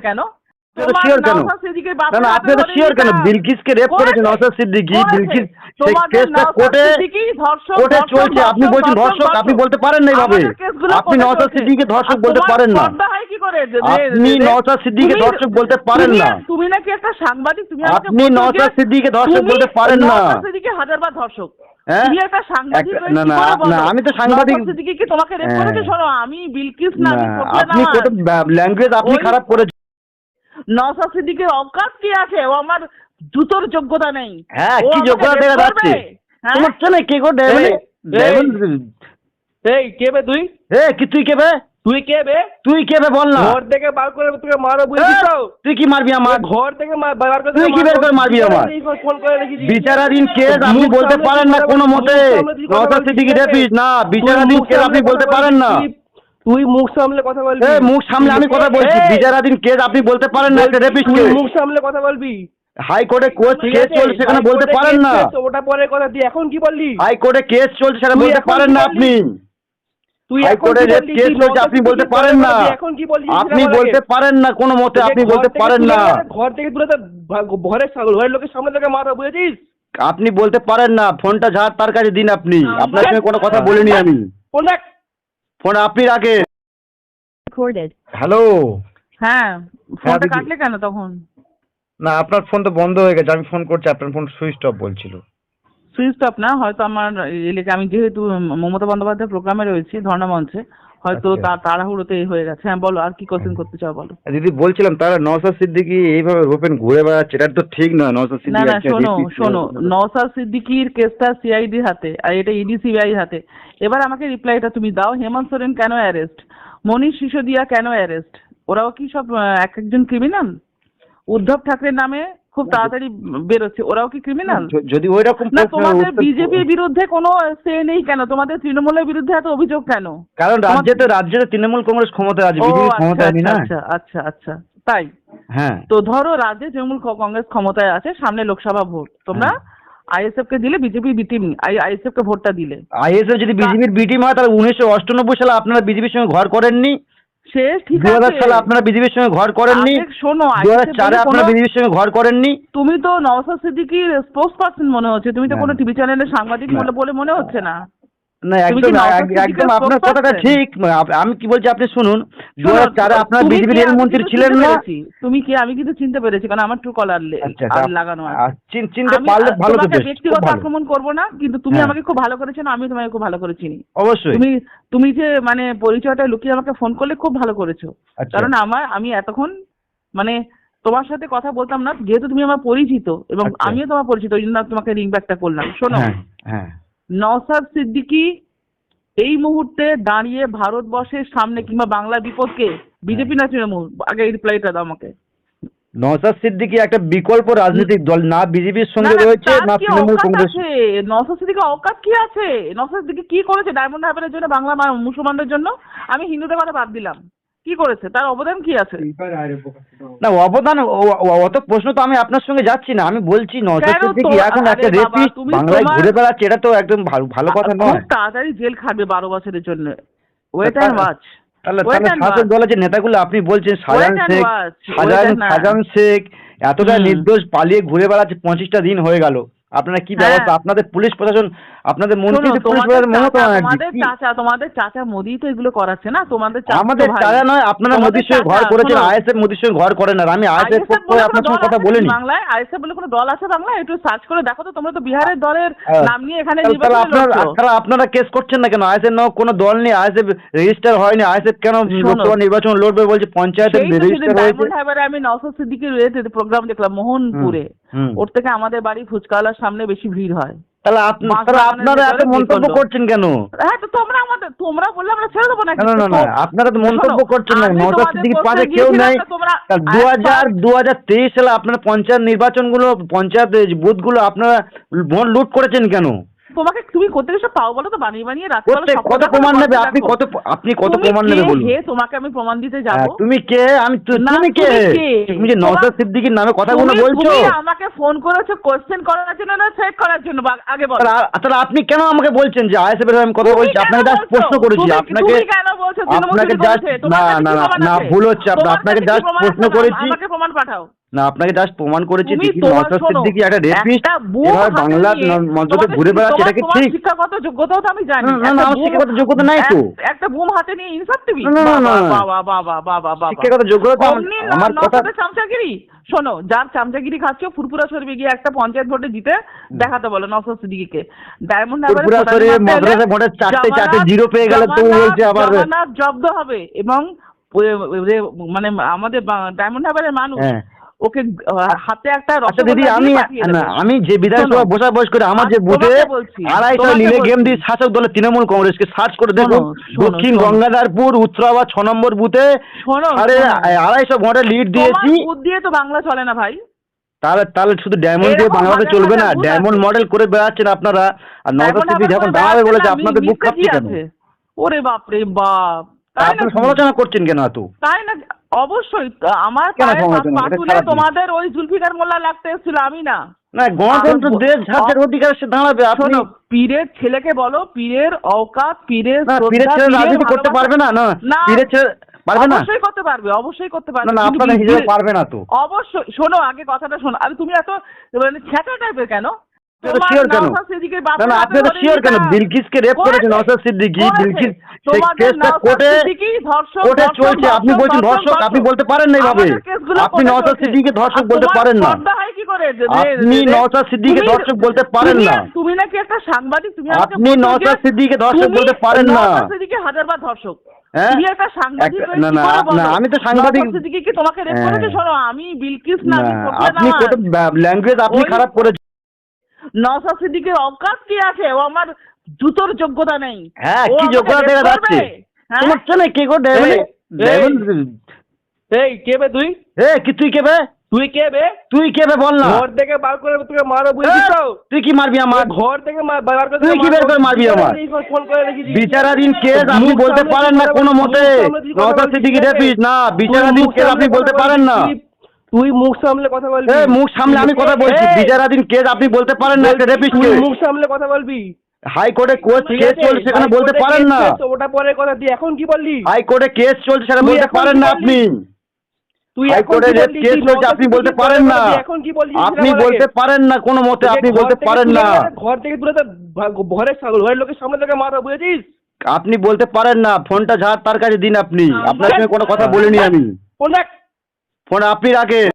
কেন? আপনি সিদ্দিকী? সিদ্দিকী বলছেন ধর্ষক, আপনি বলতে পারেন না এইভাবে আপনি চলছে। সিদ্দিকীকে ধর্ষক বলতে পারেন না। আপনি সিদ্দিকীকে তুমি- ধর্ষক বলতে পারেন না। তুমি নাকি একটা সাংবাদিক তুমি আপনি যে সিদ্দিকীকে ধর্ষক বলতে পারেন না। হাজারবার ধর্ষক। হ্যাঁ? আমি তো সাংবাদিক- হ্যাঁ। আমি বিলকিস না আপনি ল্যাঙ্গুয়েজ আপনি খারাপ করেছেন নওশাদ সিদ্দিকের অকাত কি আছে? ও আমার জুতোর যোগ্যতা নেই। হ্যাঁ কি যোগ্যতা দেখা যাচ্ছে? হ্যাঁ? তোমার কে গো এই, ডেভিল এই কে বে তুই? এ কি তুই কে বে? তুই কে বে তুই কে বে বল না। ঘর থেকে বার করে তোকে মারো বুঝছিস তো? তুই কি মারবি আমার? ঘর থেকে বার করে তুই কি বের করে মারবি আমার? ফোন করে রেখেছি বিচারাধীন কেস আপনি বলতে পারেন না কোনো মতে। নওশাদ সিদ্দিকী রেপিস না বিচারাধীন কেস আপনি বলতে পারেন না। তুই মুখ সামলে কথা বলবি। মুখ সামলে আমি কথা বলছি। বিচারাধীন কেস আপনি বলতে পারেন না একটা তুই রেপিস্টকে মুখ সামলে কথা বলবি। হাইকোর্টে কোর্ট কেস চলছে সেখানে বলতে পারেন না। ওটা পরে কথা। তুই এখন কি বললি? হাইকোর্টে কেস চলছে সেটা বলতে পারেন না আপনি। আপনি বলতে পারেন না। তুই এখন কি বললি আপনি বলতে পারেন না কোনো মতে আপনি ঘর বলতে থেকে পারেন তুলে না। ঘর থেকে তুলে ঘরের ঘরের লোকের সামনে তোকে মারো বুঝেছিস? আপনি বলতে পারেন না ফোনটা ঝাড় তার কাছে দিন আপনি। আপনার সঙ্গে কোনো কথা বলিনি আমি। ফোন আপনি রাখেন। হ্যালো। হ্যাঁ ফোনটা কাটলে কেন তখন? না আপনার ফোন তো বন্ধ হয়ে গেছে আমি ফোন করছি আপনার ফোন সুইচ অফ বলছিল। সুইচ অফ না হয়তো আমার এলাকা আমি যেহেতু মমতা বন্দ্যোপাধ্যায় প্রোগ্রামে রয়েছি ধর্ণা মঞ্চে হয়তো আচ্ছা। তার তাড়াহুড়োতে হয়ে গেছে। হ্যাঁ বলো আর কি কোশ্চেন করতে চাও বলো? দিদি বলছিলাম তারা নওশাদ সিদ্দিকি এইভাবে ওপেন ঘুরে বেড়াচ্ছে এটা তো ঠিক না সিদ্দিকি না একটা শোনো শোনো নওসাদ সিদ্দিকির কেসটা সিআইডির হাতে আর এটা ইডি সিবিআই হাতে। এবার আমাকে রিপ্লাইটা তুমি দাও হেমন্ত সোরেন কেন অ্যারেস্ট মনীষ সিসোদিয়া কেন অ্যারেস্ট ওরাও কি সব এক একজন ক্রিমিনাল উদ্ধব ঠাকরের নামে খুব তাড়াতাড়ি বেরোচ্ছে। ওরাও কি ক্রিমিনাল যদি ওই রকম না তোমাদের বিজেপির বিরুদ্ধে কোনো সে নেই কেন? তোমাদের তৃণমূলের বিরুদ্ধে এত অভিযোগ কেন? কারণ রাজ্যে তো রাজ্যে তৃণমূল কংগ্রেস ক্ষমতায় আছে বিজেপি আচ্ছা ক্ষমতায় নেই না। আচ্ছা আচ্ছা আচ্ছা তাই? হ্যাঁ। তো ধরো রাজ্যে তৃণমূল কংগ্রেস ক্ষমতায় আছে সামনে লোকসভা ভোট। তোমরা আইএসএফ কে দিলে বিজেপি বিটিম আইএসএফ কে ভোটটা দিলে। আইএসএফ যদি বিজেপির বি টিম হয় তাহলে উনিশশো অষ্টানব্বই সালে আপনারা বিজেপির সঙ্গে ঘর করেননি? সে ঠিক দু হাজার সালে আপনারা বিজেপির সঙ্গে ঘর করেননি? শোনো দু হাজার চারে আপনারা কোনো- বিজেপির সঙ্গে ঘর করেননি? তুমি তো নওসাদ সিদ্দিকির স্পোর্টস পার্সন মনে হচ্ছে। তুমি তো না। কোনো টিভি চ্যানেলের সাংবাদিক না। বলে বলে মনে হচ্ছে না। না তুমি একদম একদম আপনার কথাটা ঠিক। আমি কি বলছি আপনি শুনুন। দু হাজার চারে তুমি বিজেপি আমি রেলমন্ত্রী কিন্তু ছিলেন চিনতে না? পেরেছি। তুমি কি আমি কিন্তু চিনতে পেরেছি কারণ আমার ট্রু কলার আচ্ছা আর লাগানো আছে। চিনতে পারলে ভালো তো তোমাকে বেশ খুব ব্যক্তিগত আক্রমণ করব না কিন্তু তুমি হ্যাঁ। আমাকে খুব ভালো আমি তোমাকে খুব ভালো করে চিনি। অবশ্যই। তুমি তুমি যে মানে পরিচয়টা লুকিয়ে আমাকে ফোন করলে খুব ভালো করেছ। আচ্ছা। কারণ আমার আমি এতক্ষণ মানে তোমার সাথে কথা বলতাম না যেহেতু তুমি আমার পরিচিত এবং আচ্ছা। আমিও তোমার পরিচিত ওই জন্য তোমাকে রিং ব্যাকটা করলাম। শোনো। হ্যাঁ হ্যাঁ। নওসাদ সিদ্দিকি এই মুহূর্তে দাঁড়িয়ে ভারতবর্ষের সামনে কিংবা বাংলা বিপক্ষে বিজেপি না তৃণমূল? আগে রিপ্লাইটা দাও আমাকে। নওশাদ সিদ্দিকী একটা বিকল্প রাজনৈতিক দল না বিজেপির সঙ্গে রয়েছে না তৃণমূল কংগ্রেস। নওসাদ সিদ্দিকের অকাত কি আছে? নওসাদ সিদ্দিকি কি করেছে? ডায়মন্ড হারবারের জন্য বাংলা মুসলমানদের জন্য? আমি হিন্দুদের কথা বাদ দিলাম। কি করেছে? তার অবদান কি আছে? না অবদান অত প্রশ্ন তো আমি আপনার সঙ্গে যাচ্ছি না। আমি বলছি সিদ্দিকী এখন একটা রেপিস্ট বাংলায় ঘুরে বেড়াচ্ছে এটা তো একদম ভালো ভালো কথা নয়। তাড়াতাড়ি জেল খাটবে বারো বছরের জন্য। ওয়েট অ্যান্ড ওয়াচ তাহলে তাহলে শাসক দলের যে নেতাগুলো আপনি বলছেন and শেখ সাজান শাহজাহান শেখ এতটা নির্দোষ পালিয়ে ঘুরে বেড়াচ্ছে পঁচিশটা দিন হয়ে গেল। আপনারা কি হ্যাঁ। ব্যবস্থা আপনাদের পুলিশ প্রশাসন আপনাদের মন্ত্রী তোমাদের চাচা- তোমাদের চাচা মোদি তো এগুলো করাচ্ছে না? তোমাদের আমাদের চারা নয় আপনারা মোদির সঙ্গে ঘর করেছেন আইএসএফ মোদির সঙ্গে ঘর করেন আর আমি আইএসএফ আপনার সঙ্গে কথা বলিনি। বাংলায়? আইএসএফ বলে কোনো দল আছে বাংলায়? একটু সার্চ করে দেখো তো তোমরা তো বিহারের দলের। নাম নিয়ে এখানে আপনারা আপনারা কেস করছেন না কেন? আইএসএফ নাও কোনো দল নেই আইএসএফ রেজিস্টার হয়নি। আইএসএফ কেন লোকসভা নির্বাচন লড়বে বলছে? পঞ্চায়েতে রেজিস্টার হয়েছে। আমি নওসাদ সিদ্দিকের প্রোগ্রাম দেখলাম মোহনপুরে। ওর থেকে আমাদের বাড়ি ফুচকাওয়ালার সামনে বেশি ভিড় হয়। তাহলে আপ- তাহলে আপনারা এত মন্তব্য করছেন কেন? হ্যাঁ তো তোমরা আমাদের তোমরা বললে আমরা ছেড়ে দেবো না না না না আপনারা তো মন্তব্য করছেন না পাশে কেউ নাই। নেই দু হাজার দু হাজার তেইশ সালে আপনারা পঞ্চায়েত নির্বাচনগুলো পঞ্চায়েত বুথগুলো আপনারা ভোট লুট করেছেন কেন? তোমাকে তুমি সব পাও বলো তো? বানিয়ে বানিয়ে কত প্রমাণ নেবে? আপনি কত আপনি কত প্রমাণ নেবে বলুন। তোমাকে আমি প্রমাণ দিতে হ্যাঁ, যাব? তুমি কে? আমি তুমি কে? তুমি যে নওশাদ সিদ্দিকীর নামে কথাগুলো বলছো? তুমি আমাকে ফোন করেছ কোশ্চেন করার জন্য না চেক করার জন্য? আগে বলো। তাহলে আপনি কেন আমাকে বলছেন যে আইএসএফ এর আমি কথা বলছি? আপনাকে জাস্ট প্রশ্ন করেছি। আপনাকে তুমি কেন বলছো? আপনাকে জাস্ট না না না ভুল হচ্ছে। আপনাকে জাস্ট প্রশ্ন করেছি। আমাকে প্রমাণ পাঠাও। না আপনাকে জাস্ট প্রমাণ করেছি দেখি নওশাদ সিদ্দিকী একটা রেপিস্ট বাংলার মঞ্চতে ঘুরে বেড়াচ্ছে এটা কি ঠিক? শিক্ষাগত যোগ্যতাও তো আমি জানি। না, না, শিক্ষাগত যোগ্যতা নাই তো। একটা বুম হাতে নিয়ে ইনসাফ দিবি না, না, না, না। বাবা বাবা বাবা বাবা শিক্ষাগত যোগ্যতা আমার- কথা চামচাগিরি। শোনো যার চামচাগিরি খাচ্ছ ফুরফুরা শরীফে গিয়ে একটা পঞ্চায়েত ভোটে জিতে দেখাতে বলো সিদ্দিকিকে। ডায়মন্ড শরীফে মাদ্রাসা ভোটে চারটে চারটে জিরো পেয়ে গেলে তো বলছে আবার জব্দ হবে এবং মানে আমাদের ডায়মন্ড হারবারের মানুষ হ্যাঁ। ওকে হাতে একটা আচ্ছা দিদি আমি আমি যে বিধানসভা বসা বয়স করে আমার যে বুথে আড়াইশো নীলে গেম দিয়ে শাসক দলের তৃণমূল কংগ্রেসকে সার্চ করে দেখো। শোনো, শোনো, দক্ষিণ। গঙ্গাধারপুর উত্তরাবা ছ নম্বর বুথে। আরে আড়াইশো ভোটে লিড দিয়েছি। দিয়ে তো বাংলা চলে না ভাই। তাহলে তাহলে শুধু ডায়মন্ড দিয়ে বাংলাতে চলবে না। ডায়মন্ড মডেল করে বেড়াচ্ছেন আপনারা। আর হারবার যখন দাঁড়াবে বলেছে আপনাদের বুক কাঁপছে কেন? ওরে বাপ। রে বাপ সমালোচনা করছেন কেন এত? তাই না অবশ্যই আমার পায়ে। তোমাদের ওই জুলফিকার মোল্লা লাগতে এসেছিল আমি না। না গণতন্ত্র দেশ ঝাড়ের অধিকার সে দাঁড়াবে আপনি পীরের ছেলেকে বলো পীরের অওকাত পীরের পীরের ছেলে রাজনীতি করতে পারবে না না পীরের ছেলে পারবে না? অবশ্যই করতে পারবে অবশ্যই করতে পারবে। না পীরের- পারবে না তো। অবশ্যই শোনো আগে কথাটা শোনো আরে তুমি এত মানে ছ্যাঁকা টাইপের কেন? আপনি সিদ্দিকী সিদ্দিকী বলছেন ধর্ষক, বলতে পারেন না এইভাবে আপনি চলছে। সিদ্দিকীকে ধর্ষক বলতে পারেন না। আপনি সিদ্দিকীকে তুমি- ধর্ষক বলতে পারেন না। তুমি নাকি একটা সাংবাদিক তুমি আপনি যে সিদ্দিকীকে ধর্ষক বলতে পারেন না। হাজারবার ধর্ষক। হ্যাঁ? আমি তো সাংবাদিক- সিদ্দিকী আপনি ল্যাঙ্গুয়েজ আপনি খারাপ করেছেন। নওশাদ সিদ্দিকের অকাত কি আছে? ও আমার জুতোর যোগ্যতা নেই। হ্যাঁ কি যোগ্যতা দেখা যাচ্ছে? হ্যাঁ? তোমার চেনে কে গো ডায়মন্ড এই, কে বে তুই? এ কি তুই কে বে? তুই কে বে? তুই কে বে বল না। ঘর থেকে বার করে তোকে মারো বুঝেছিস তো? তুই কি মারবি আমার? ঘর থেকে বার করে তুই কি বের করে মারবি আমার? ফোন করে রেখেছি বিচারাধীন কেস আপনি বলতে পারেন না কোনো মতে। বলবি, সিদ্দিকী? রেপিস না বিচারাধীন কেস আপনি বলতে পারেন না। তুই- মুখ সামলে কথা বলবি। এ মুখ সামলে আমি কথা বলছি। এই, বিচারাধীন কেস আপনি বলতে পারেন না একটা রেপিস তুই কেস মুখ সামলে কথা বলবি। হাইকোর্টে কোর্ট কেস চলছে সেখানে বলতে পারেন না? ওটা পরের কথা। তুই এখন কি বললি? হাইকোর্টে কেস চলছে সেটা বলতে পারেন না আপনি? তুই হাইকোর্টে রেপ কেস চলছে আপনি বলতে পারেন না। এখন কি বললি? আপনি বলতে পারেন না কোনো মতে আপনি বলতে পারেন না। ঘর থেকে ভা- ঘরের ছাগল ঘরের লোকের সামনে থেকে মারো বুঝেছিস? আপনি বলতে পারেন না ফোনটা ঝাড় তার কাছে দিন আপনি। আপনার সঙ্গে কোনো কথা বলিনি আমি। ফোন আপনি রাখেন